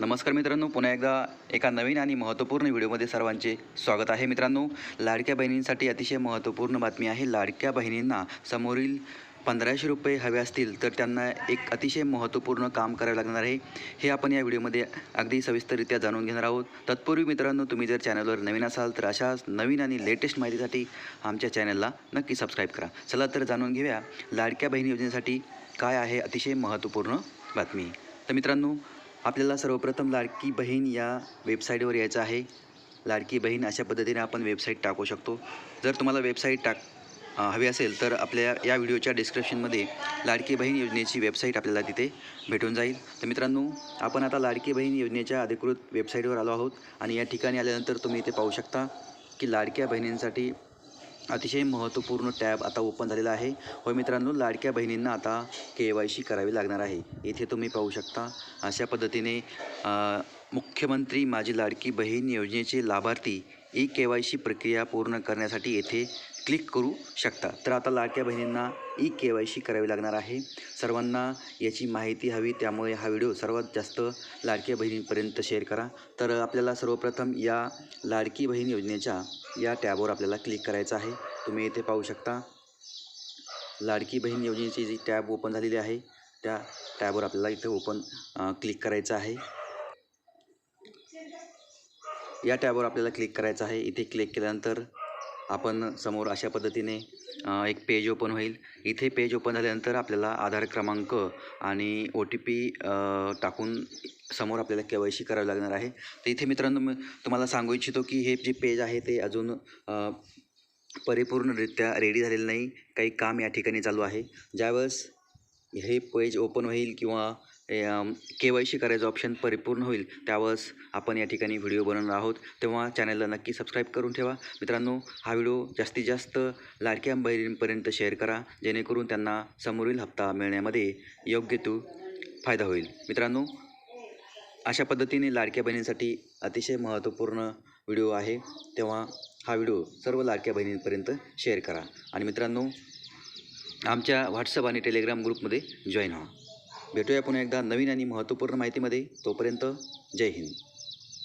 नमस्कार मित्रांनो पुन्हा एकदा एका नवीन आणि महत्त्वपूर्ण व्हिडिओमध्ये सर्वांचे स्वागत आहे. मित्रांनो लाडक्या बहिणींसाठी अतिशय महत्त्वपूर्ण बातमी आहे. लाडक्या बहिणींना समोरील पंधराशे रुपये हवे असतील तर त्यांना एक अतिशय महत्त्वपूर्ण काम करावं लागणार आहे. हे आपण या व्हिडिओमध्ये अगदी सविस्तररित्या जाणून घेणार आहोत. तत्पूर्वी मित्रांनो तुम्ही जर चॅनलवर नवीन असाल तर अशाच नवीन आणि लेटेस्ट माहितीसाठी आमच्या चॅनलला नक्की सबस्क्राईब करा. चला तर जाणून घेऊया लाडक्या बहिणी योजनेसाठी काय आहे अतिशय महत्त्वपूर्ण बातमी. तर मित्रांनो आपल्याला सर्वप्रथम लाडकी बहीण या वेबसाईटवर यायचं आहे. लाडकी बहीण अशा पद्धतीने आपण वेबसाईट टाकू शकतो. जर तुम्हाला वेबसाईट टाक हवी असेल तर आपल्या या व्हिडिओच्या डिस्क्रिप्शनमध्ये लाडकी बहीण योजनेची वेबसाईट आपल्याला तिथे भेटून जाईल. तर मित्रांनो आपण आता लाडकी बहीण योजनेच्या अधिकृत वेबसाईटवर आलो आहोत. आणि या ठिकाणी आल्यानंतर तुम्ही इथे पाहू शकता की लाडक्या बहिणींसाठी अतिशय महत्त्वपूर्ण टॅब आता ओपन झालेला आहे. होय मित्रांनो लाडक्या बहिणींना आता के वाय सी करावी लागणार आहे. इथे तुम्ही पाहू शकता अशा पद्धतीने मुख्यमंत्री माझी लाडकी बहीण योजनेचे लाभार्थी ई के वाय सी प्रक्रिया पूर्ण करण्यासाठी येथे क्लिक करू शकता. तर आता लाडक्या बहिणींना ई के वाय सी करावी लागणार आहे. सर्वांना याची माहिती हवी त्यामुळे हा व्हिडिओ सर्वात जास्त लाडक्या बहिणींपर्यंत शेअर करा. तर आपल्याला सर्वप्रथम या लाडकी बहीण योजनेच्या या टॅबवर आपल्याला क्लिक करायचं आहे. तुम्ही इथे पाहू शकता लाडकी बहीण योजनेची जी टॅब ओपन झालेली आहे त्या टॅबवर आपल्याला इथे ओपन क्लिक करायचं आहे. या टॅबवर आपल्याला क्लिक करायचं आहे. इथे क्लिक केल्यानंतर आपण समोर अशा पद्धतीने एक पेज ओपन होईल. इथे पेज ओपन झाल्यानंतर आपल्याला आधार क्रमांक आणि ओ टी पी टाकून समोर आपल्याला के वाय सी करावी लागणार आहे. तर इथे मित्रांनो मी तुम्हाला सांगू इच्छितो की हे जे पेज आहे ते अजून परिपूर्णरित्या रेडी झालेलं नाही. काही काम या ठिकाणी चालू आहे. ज्यावेळेस हे पेज ओपन होईल किंवा के वाय सी करायचं ऑप्शन परिपूर्ण होईल त्यावेळेस आपण या ठिकाणी व्हिडिओ बनवणार आहोत. तेव्हा चॅनलला नक्की सबस्क्राईब करून ठेवा. मित्रांनो हा व्हिडिओ जास्तीत जास्त लाडक्या बहिणींपर्यंत शेअर करा जेणेकरून त्यांना समोरील हप्ता मिळण्यामध्ये योग्य तो फायदा होईल. मित्रांनो अशा पद्धतीने लाडक्या बहिणींसाठी अतिशय महत्त्वपूर्ण व्हिडिओ आहे. तेव्हा हा व्हिडिओ सर्व लाडक्या बहिणींपर्यंत शेअर करा. आणि मित्रांनो आमच्या व्हॉट्सअप आणि टेलिग्राम ग्रुपमध्ये जॉईन व्हा. भेटूया पुन्हा एकदा नवीन आणि महत्त्वपूर्ण माहितीमध्ये. तोपर्यंत जय हिंद.